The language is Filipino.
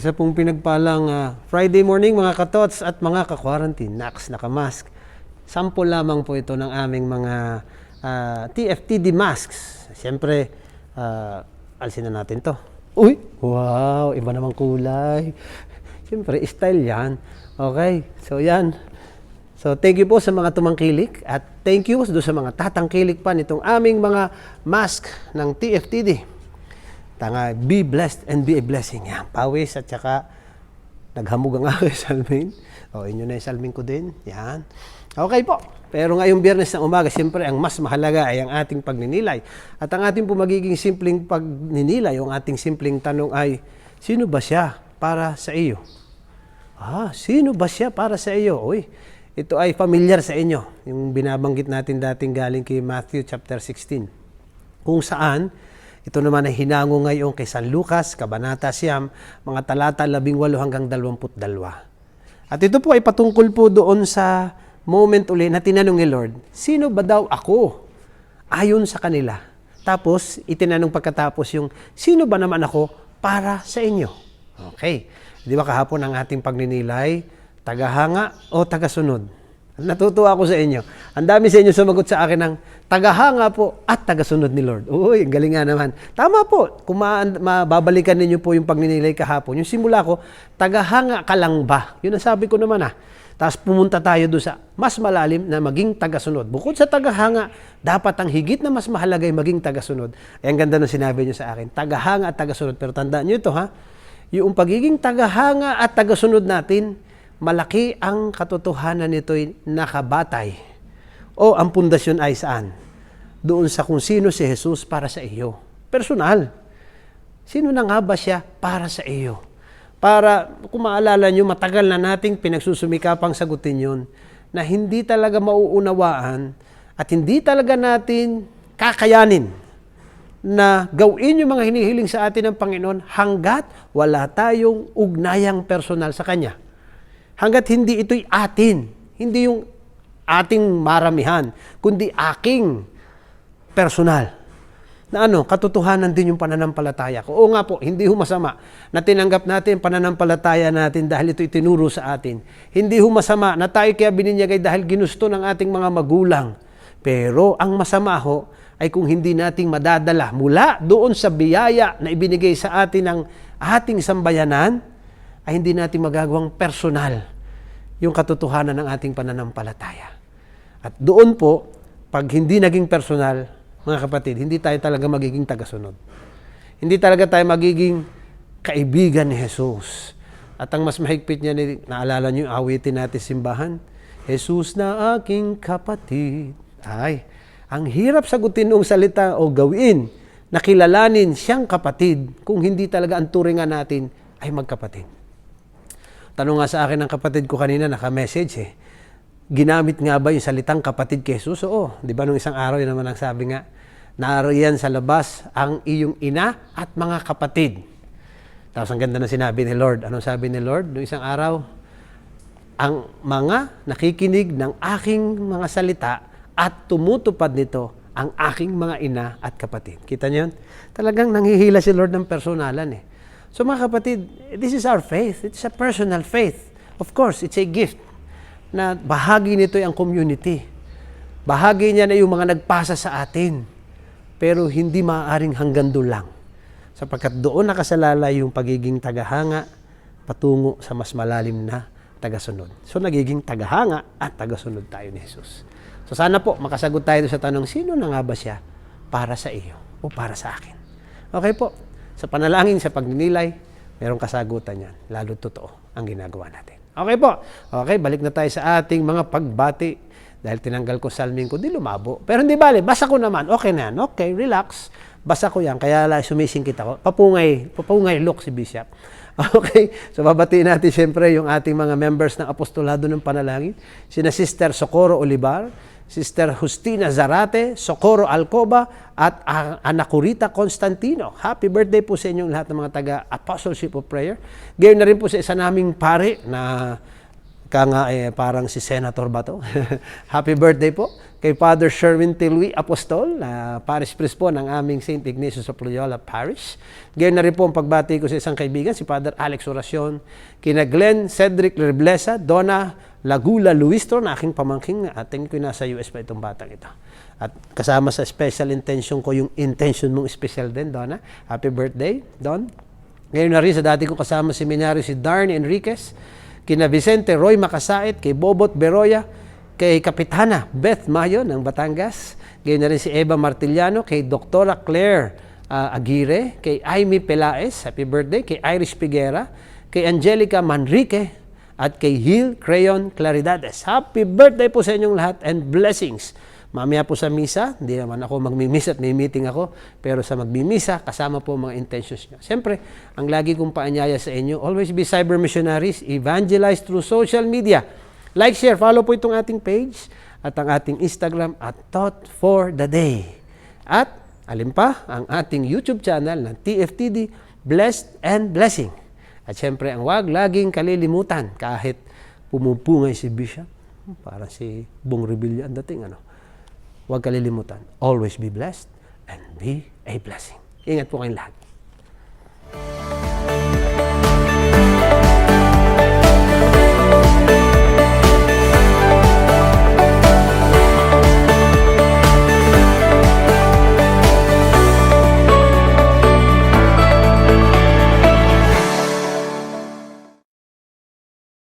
Isa pong pinagpalang ah, Friday morning mga katots at mga ka-quarantine, NAX, nakamask. Sample lamang po ito ng aming mga ah, TFTD masks. Siyempre, uh, alisin na natin to. Uy! Wow! Iba namang kulay. Siyempre, style yan. Okay, so yan. So thank you po sa mga tumangkilik at thank you do sa mga tatangkilik pa nitong aming mga mask ng TFTD. Tanga, be blessed and be a blessing. Yan, pawis at saka naghamog ang aking salmin. O, inyo na yung salmin ko din. Yan. Okay po. Pero ngayong biyernes ng umaga, siyempre ang mas mahalaga ay ang ating pagninilay. At ang ating po magiging simpleng pagninilay, yung ating simpleng tanong ay, sino ba siya para sa iyo? Ah, sino ba siya para sa iyo? Uy, ito ay familiar sa inyo. Yung binabanggit natin dating galing kay Matthew chapter 16. Kung saan, ito naman ay hinango ngayon kay San Lucas, Kabanata Siyam, mga talata 18 hanggang 22. At ito po ay patungkol po doon sa moment uli na tinanong ni Lord, sino ba daw ako? Ayon sa kanila. Tapos, itinanong pagkatapos yung, sino ba naman ako para sa inyo? Okay. Di ba kahapon ang ating pagninilay, tagahanga o tagasunod? Natutuwa ako sa inyo. Ang dami sa inyo sumagot sa akin ng tagahanga po at tagasunod ni Lord. Uy, ang galing nga naman. Tama po. Kung ma- mababalikan ninyo po yung pagninilay kahapon, yung simula ko, tagahanga ka lang ba? Yun ang sabi ko naman ah. Tapos pumunta tayo doon sa mas malalim na maging tagasunod. Bukod sa tagahanga, dapat ang higit na mas mahalaga ay maging tagasunod. Ay, ang ganda ng sinabi niyo sa akin. Tagahanga at tagasunod. Pero tandaan niyo ito ha. Yung pagiging tagahanga at tagasunod natin, malaki ang katotohanan nito'y nakabatay. O ang pundasyon ay saan? Doon sa kung sino si Jesus para sa iyo. Personal. Sino na nga ba siya para sa iyo? Para, kung maalala nyo, matagal na nating pinagsusumikapang sagutin yun na hindi talaga mauunawaan at hindi talaga natin kakayanin na gawin yung mga hinihiling sa atin ng Panginoon hanggat wala tayong ugnayang personal sa Kanya. Hanggat hindi ito'y atin, hindi yung ating maramihan, kundi aking personal. Na ano, katotohanan din yung pananampalataya. Oo nga po, hindi ho masama na tinanggap natin pananampalataya natin dahil ito itinuro sa atin. Hindi ho masama na tayo kaya bininyagay dahil ginusto ng ating mga magulang. Pero ang masama ho ay kung hindi nating madadala mula doon sa biyaya na ibinigay sa atin ng ating sambayanan, ay hindi natin magagawang personal yung katotohanan ng ating pananampalataya. At doon po, pag hindi naging personal, mga kapatid, hindi tayo talaga magiging tagasunod. Hindi talaga tayo magiging kaibigan ni Jesus. At ang mas mahigpit niya, naalala niyo yung awitin natin simbahan? Jesus na aking kapatid. Ay, ang hirap sagutin ng salita o gawin na kilalanin siyang kapatid kung hindi talaga ang turingan natin ay magkapatid. Tanong nga sa akin ng kapatid ko kanina, naka-message eh. Ginamit nga ba yung salitang kapatid kay Jesus? Oo. Di ba nung isang araw, yun naman ang sabi nga, naroon sa labas ang iyong ina at mga kapatid. Tapos ang ganda na sinabi ni Lord. Anong sabi ni Lord nung isang araw? Ang mga nakikinig ng aking mga salita at tumutupad nito ang aking mga ina at kapatid. Kita niyo yun? Talagang nanghihila si Lord ng personalan eh. So mga kapatid, this is our faith. It's a personal faith. Of course, it's a gift na bahagi nito ang community. Bahagi niya na yung mga nagpasa sa atin. Pero hindi maaaring hanggang doon lang. Sapagkat doon nakasalalay yung pagiging tagahanga patungo sa mas malalim na tagasunod. So nagiging tagahanga at tagasunod tayo ni Jesus. So sana po makasagot tayo sa tanong, sino na nga ba siya para sa iyo o para sa akin? Okay po. Sa panalangin, sa pagninilay, merong kasagutan yan. Lalo totoo ang ginagawa natin. Okay po. Okay, balik na tayo sa ating mga pagbati. Dahil tinanggal ko salmin ko, di lumabo. Pero hindi bale, basa ko naman. Okay na yan. Okay, relax. Basa ko yan. Kaya la, sumisingkit ako. Papungay. Papungay look si Bishop. Okay? So, babatiin natin siyempre yung ating mga members ng Apostolado ng Panalangin. Sina Sister Socorro Olivar, Sister Justina Zarate, Socorro Alcoba, at Anakurita Constantino. Happy birthday po sa inyong lahat ng mga taga Apostleship of Prayer. Gayon na rin po sa isa naming pare na ka nga eh, parang si Senator ba to? Happy birthday po kay Father Sherwin Tilwi Apostol, na Parish Priest po ng aming St. Ignatius of Loyola Parish. Gayon na rin po ang pagbati ko sa isang kaibigan, si Father Alex Oracion, kina Glenn Cedric Reblesa, Donna Lagula Luistro, na aking pamangking, ating ko nasa US pa itong batang ito. At kasama sa special intention ko yung intention mong special din, Donna. Happy birthday, Don. Ngayon na rin sa dati ko kasama seminaryo si Darn Enriquez, kina Vicente Roy Makasait, kay Bobot Beroya, kay Kapitana Beth Mayo ng Batangas, ngayon na rin si Eva Martiliano, kay Doktora Claire ah, Aguirre, kay Amy Pelaez, happy birthday, kay Irish Piguera, kay Angelica Manrique, at kay Hill Crayon Claridades. Happy birthday po sa inyong lahat and blessings. Mamaya po sa misa, hindi naman ako magmimisa at may meeting ako, pero sa magmimisa, kasama po mga intentions nyo. Siyempre, ang lagi kong paanyaya sa inyo, always be cyber missionaries, evangelize through social media. Like, share, follow po itong ating page at ang ating Instagram at Thought for the Day. At, alin pa, ang ating YouTube channel na TFTD, Blessed and Blessing. At siyempre, ang wag laging kalilimutan kahit pumupungay si Bishop, para si Bong Revilla ang dating, ano, huwag kalilimutan. Always be blessed and be a blessing. Ingat po kayong lahat.